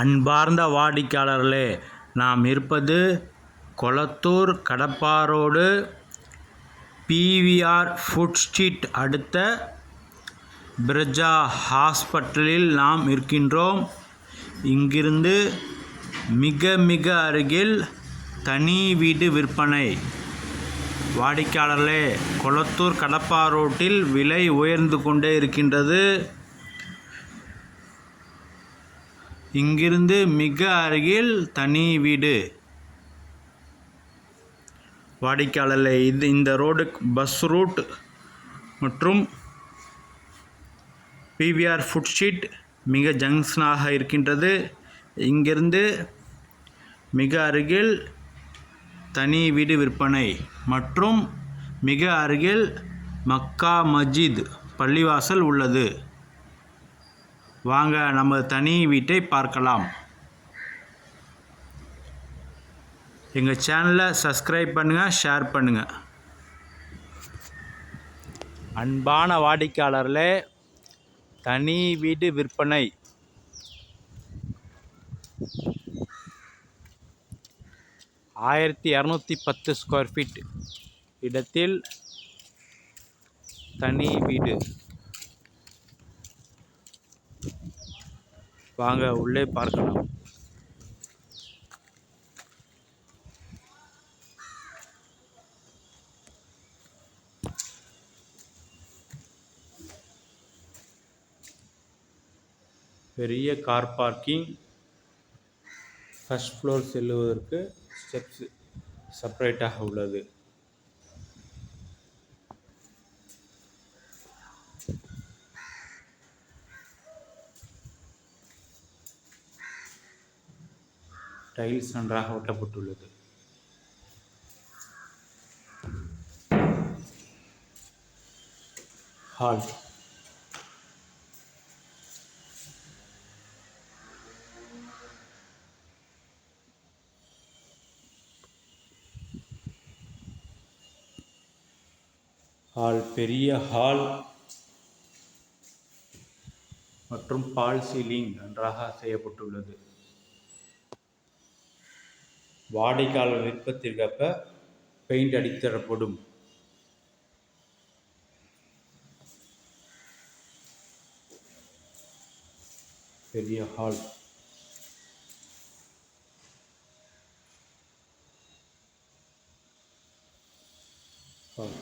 அன்பார்ந்த வாடிக்கையாளர்களே நாம் இருப்பது கொளத்தூர் கடப்பாரோடு பிவிஆர் ஃபுட் ஸ்ட்ரீட் அடுத்த பிரஜா ஹாஸ்பிட்டலில் நாம் இருக்கின்றோம். இங்கிருந்து மிக மிக அருகில் தனி வீடு விற்பனை. வாடிக்கையாளர்களே கொளத்தூர் கடப்பா ரோட்டில் விலை உயர்ந்து கொண்டே இருக்கின்றது. இங்கிருந்து மிக அருகில் தனி வீடு. வாடிக்கையாளர்களே இது இந்த ரோடு பஸ் ரூட் மற்றும் பிவிஆர் ஃபுட் ஸ்ட்ரீட் மிக ஜங்ஷனாக இருக்கின்றது. இங்கிருந்து மிக அருகில் தனி வீடு விற்பனை மற்றும் மிக அருகில் மக்கா மஜித் பள்ளிவாசல் உள்ளது. வாங்க நம்ம தனி வீட்டை பார்க்கலாம். எங்கள் சேனலை சப்ஸ்கிரைப் பண்ணுங்கள் ஷேர் பண்ணுங்கள் அன்பான வாடிக்கையாளர்களே தனி வீடு விற்பனை. ஆயிரத்தி இரநூத்தி பத்து ஸ்கொயர் ஃபீட் இடத்தில் தனி வீடு. வாங்க உள்ளே பார்க்கலாம். பெரிய கார் பார்க்கிங் ஃபர்ஸ்ட் ஃப்ளோர் செல்லுவதற்கு ஸ்டெப்ஸ் செப்பரேட்டாக உள்ளது. டைல்ஸ் நன்றாக ஒட்டப்பட்டுள்ளது. ஹால் ஹால் பெரிய ஹால் மற்றும் பால் சீலிங் நன்றாக செய்யப்பட்டுள்ளது. வாடிக்கையாளர் விருப்பத்திற்கேற்ப பெயிண்ட் அடித்தரப்படும். பெரிய hall hall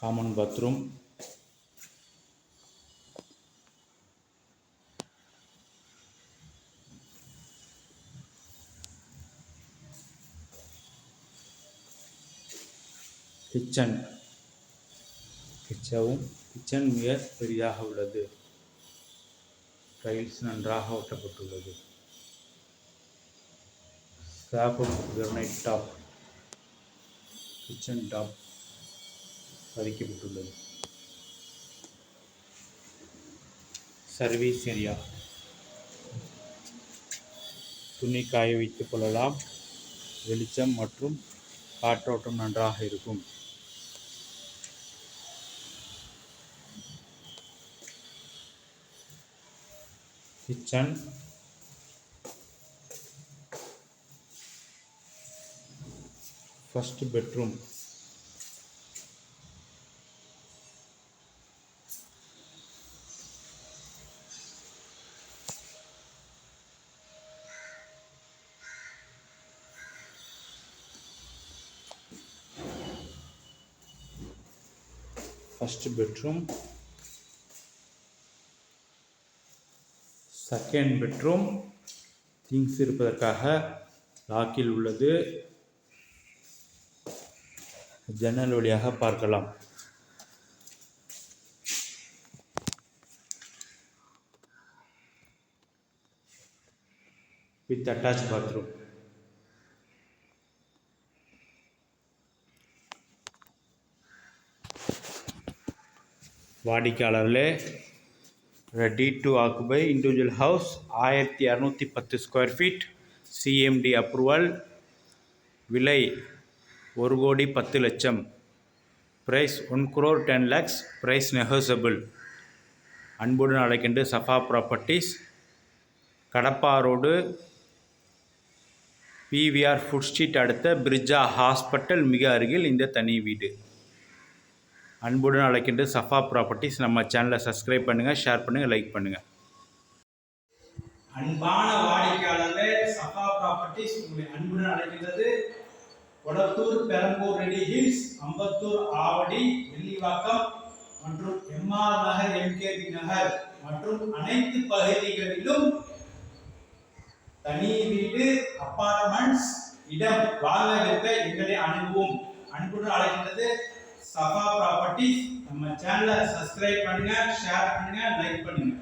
common bathroom kitchen. கிச்சவும் kitchen மிக பெரிதாக உள்ளது. டைல்ஸ் நன்றாக ஒட்டப்பட்டுள்ளது. Slab granite top. Kitchen top பதிக்கப்பட்டுள்ளது service area. துணி காய வைத்துக் கொள்ளலாம். வெளிச்சம் மற்றும் காற்றோட்டம் நன்றாக இருக்கும். Kitchen first bedroom first bedroom second bedroom things இருப்பதற்காக லாக்கில் உள்ளது. ஜன்னல் வழியாக பார்க்கலாம். வித் அட்டாச் பாத்ரூம் வாடிக்கையாளர்களே ready to occupy individual house ஆயிரத்தி இரநூத்தி பத்து ஸ்கொயர் ஃபீட் சிஎம்டி அப்ரூவல் விலை ஒரு கோடி பத்து லட்சம். Price one crore ten lakhs price negotiable அன்புடன் அழைக்கின்ற Safa properties Kadappa road PVR food street அடுத்த பிரிட்ஜா ஹாஸ்பிட்டல் மிக அருகில் இந்த தனி வீடு. அன்புடன் அழைக்கின்ற சஃபா ப்ராப்பர்ட்டிஸ் நம்ம சேனலை சப்ஸ்கிரைப் பண்ணுங்கள் ஷேர் பண்ணுங்கள் லைக் பண்ணுங்கள் அன்பான வாடிக்கையாளர்களே சஃபா ப்ராப்பர்ட்டிஸ் உங்களை அன்புடன் அழைக்கின்றது. கொடத்தூர் பெரம்பூர் ரெடி ஹில்ஸ் அம்பத்தூர் ஆவடி வெள்ளிவாக்கம் மற்றும் எம்ஆர் நகர் எம்கேபி நகர் மற்றும் அனைத்து பகுதிகளிலும் தனி வீடு அப்பார்ட்மெண்ட்ஸ் இடம் வாங்க விற்க எங்களை அணுகுவோம். அன்புடன் அழைக்கின்றது. சஃபா ப்ராப்பர்ட்டிஸ் நம்ம சேனலை சப்ஸ்கிரைப் பண்ணுங்க ஷேர் பண்ணுங்க லைக் பண்ணுங்க.